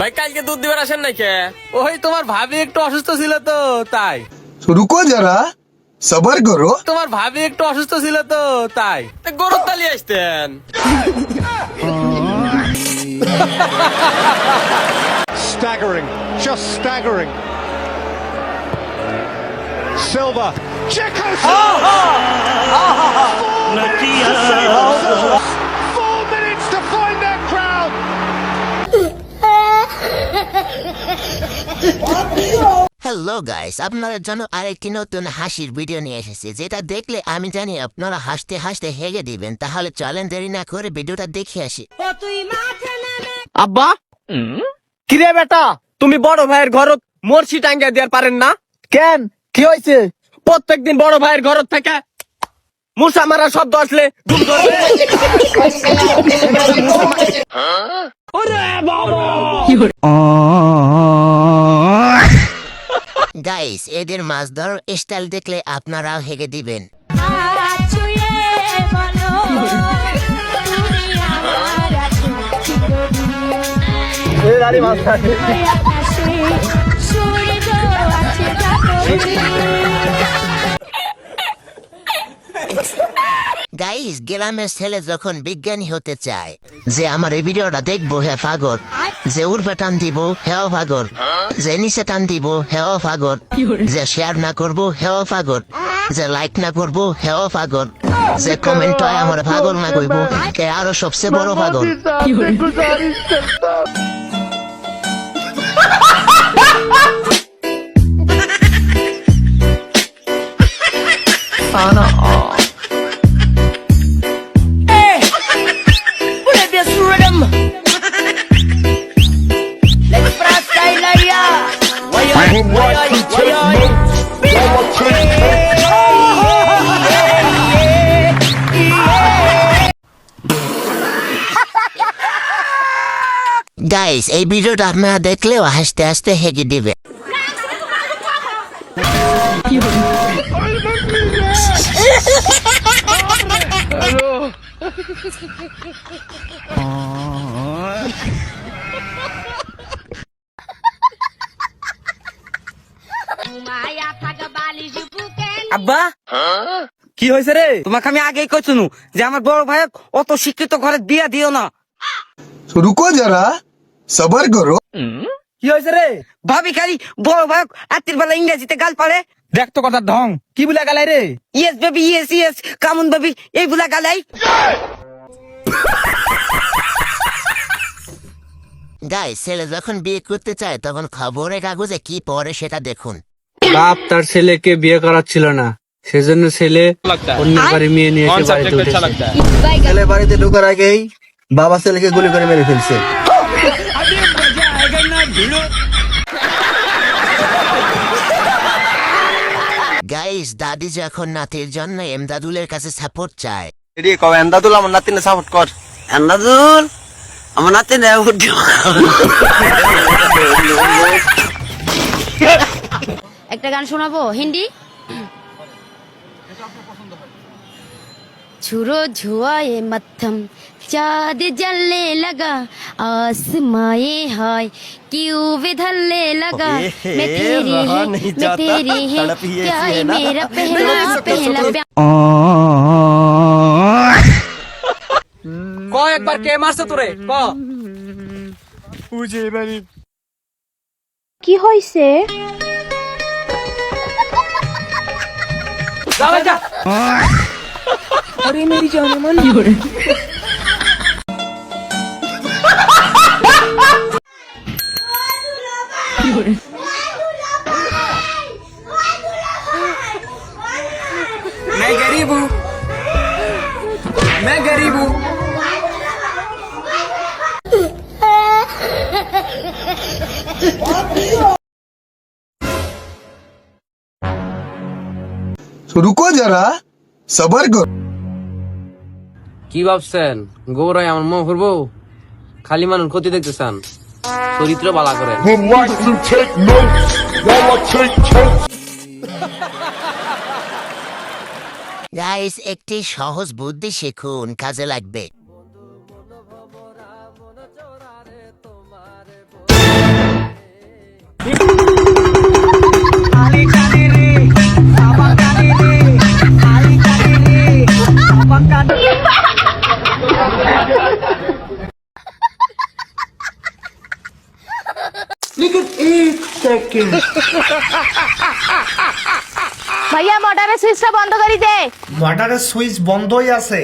ভাই কালকে দুধ দিবার আসেন নাই কে? ওই তোমার ভাবি একটু অসুস্থ ছিল তো তাই। রুকো যারা সবার করো। তোমার ভাবি একটু অসুস্থ ছিল তো তাই। গরুর তালি আসতেন। Staggering, just staggering. Silva, Jekko Silva! Hello guys আপনাদের জন্য আরেকটি নতুন হাসির ভিডিও নিয়ে এসেছি যেটা দেখলে আমি জানি আপনারা হাসতে হাসতে হেগে দিবেন। তাহলে চলেন দেরি না করে ভিডিওটা দেখে আসি। আব্বা? কিরে বেটা? তুমি বড় ভাইয়ের ঘরত মরছি টাঙ্গা দেওয়ার পারেন না? কেন? কি হয়েছে? প্রত্যেকদিন বড় ভাইয়ের ঘর থেকে মুসা মারা শব্দ আসলে গাইস এদের মাছ ধরার স্টাইল দেখলে আপনারাও হেগে দিবেন। গাইস গ্রামের ছেলে যখন বিজ্ঞানী হতে চায়, যে আমার এই ভিডিওটা দেখব, হে পাগল। যে উর্ফে টান দিব, হেও পাগল। যে নিচে টান দিব, হেও পাগল। যে শেয়ার না করব, হেও পাগল। যে লাইক না করব, হেও পাগল। যে কমেন্ট হয়, আমার পাগল না কইব, কে আরও সবচেয়ে বড় পাগল। গাইস এই ভিডিওটা আপনারা দেখলেও হাসতে হাসতে হেগে দিবে। আব্বা? কি হয়েছে রে? তোমাকে আমি আগেই কইছুনু যে আমার বড় ভাই অত শিক্ষিত ঘরে বিয়া দিও না। রুকো যারা। সবার করো কি হয়েছে রে? ভাবি খালি বড় ভাগ আত্মীর বেলা ইংরেজিতে গাল পাড়ে। দেখতো কথা ঢং কি বুলা গালাই রে? Yes baby yes yes come on baby এই বুলা গালাই। গাই ছেলে যখন বিয়ে করতে চায় তখন খবরের কাগজে কি পড়ে সেটা দেখুন। বাপ তার ছেলেকে বিয়ে করাচ্ছিল না সেজন্য ছেলে অন্য বাড়ি মেয়ে নিয়ে বাড়িতে ছেলে বাড়িতে ঢোকার আগেই বাবা ছেলেকে গুলি করে মেরে ফেলছে। গাইস দাদি যখন নাতির জন্য এমদাদুলের কাছে সাপোর্ট চায় এটি কবে এন্দাদুল আমার নাতিনে সাপোর্ট কর এন্দাদুল আমার নাতিনে একটা গান শোনাবো হিন্দি छुरो झुआए मत्थम चाँद जलने लगा आसमाए हाय क्यों विधलने लगा मैं तेरी है मैं तेरी है क्या ये मेरा पहला पहला प्यार ক একবার কে মারছে তোরে ক কি হয়েছে যা ভাই যা मैं गरीब हूँ मैं गरीब हूँ तो रुको जरा सबर करो কি ভাবছেন গৌরাই আমার মুখ করবো খালি মানুষ ক্ষতি দেখতে চান চরিত্র বালা করে গাইস একটি সহজ বুদ্ধি শিখুন কাজে লাগবে। ভাইয়া মোটরের সুইচটা বন্ধ করে দে মোটরের সুইচ বন্ধই আছে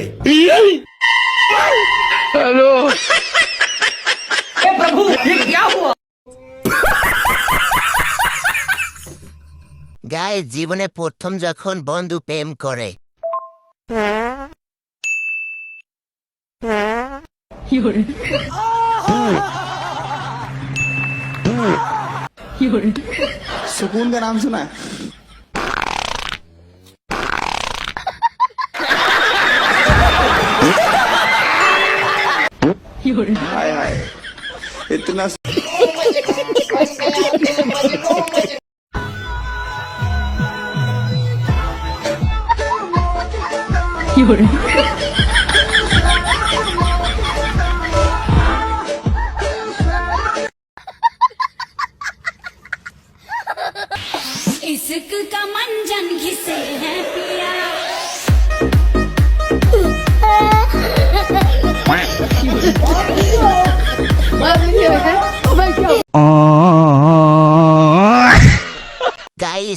গায়ে জীবনে প্রথম যখন বন্ধু প্রেম করে सुकून का नाम सुना है হায় হায় ইতনা কি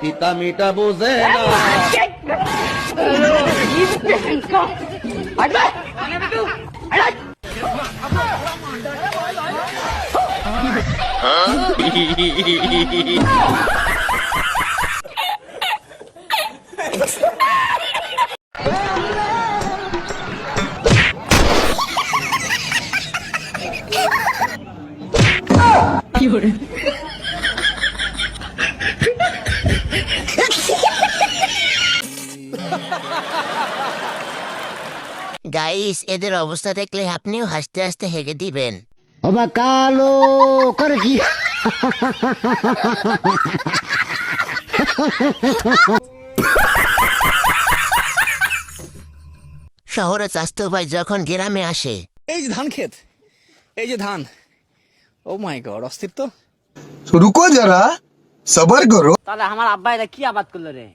পিতা মিটা বোঝে না। গাইস এদের অবস্থা দেখলে আপনিও হাসতে হাসতে হেগে দিবেন। ওবা কালো করে কি? শহরে চাষতো ভাই যখন গ্রামে আসে। এই যে ধান ক্ষেত এই যে ধান। ও মাই গড অস্তিত্ব রুকো যারা সবার করো। তাহলে আমার আব্বা এটা কি আবাদ করল রে?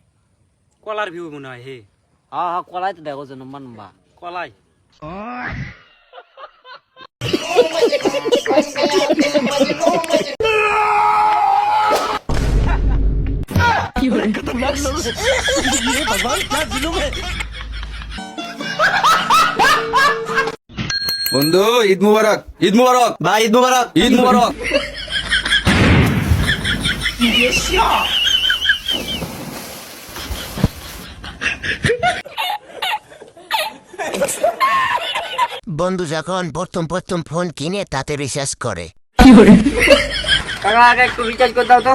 কলার ভিউ মনে হয় হে। হ্যাঁ হ্যাঁ কলাই তো দেখো যে নম্বর নম্বর কলাই। বন্ধু ঈদ মুবারক। ঈদ মুবারক। ভাই ঈদ মুবারক। ঈদ মুবারক। বন্ধু যখন প্রথম প্রথম ফোন কিনে তাতে রিচার্জ করে টাকা আগে একটু রিচার্জ করে দাও তো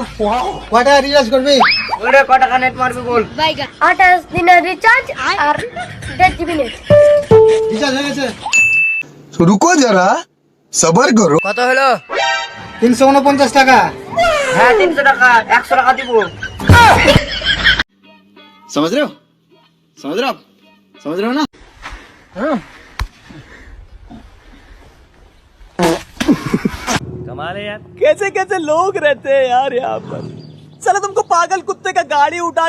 কয়টা রিচার্জ করবি ওরে ক টাকা নেট মারবি বল আঠাশ দিনের রিচার্জ আর দেড় জিবি নেট রিচার্জ হয়ে গেছে तो रुको जरा सबर करो কত হলো তিনশো উনপঞ্চাশ টাকা হ্যাঁ তিনশো টাকা একশো টাকা দিব समझ रहे हो समझ रहे हो आप समझ रहे हो ना कैसे कैसे लोग रहते हैं यार यहाँ पर। चलो तुमको पागल कुत्ते का गाड़ी उठा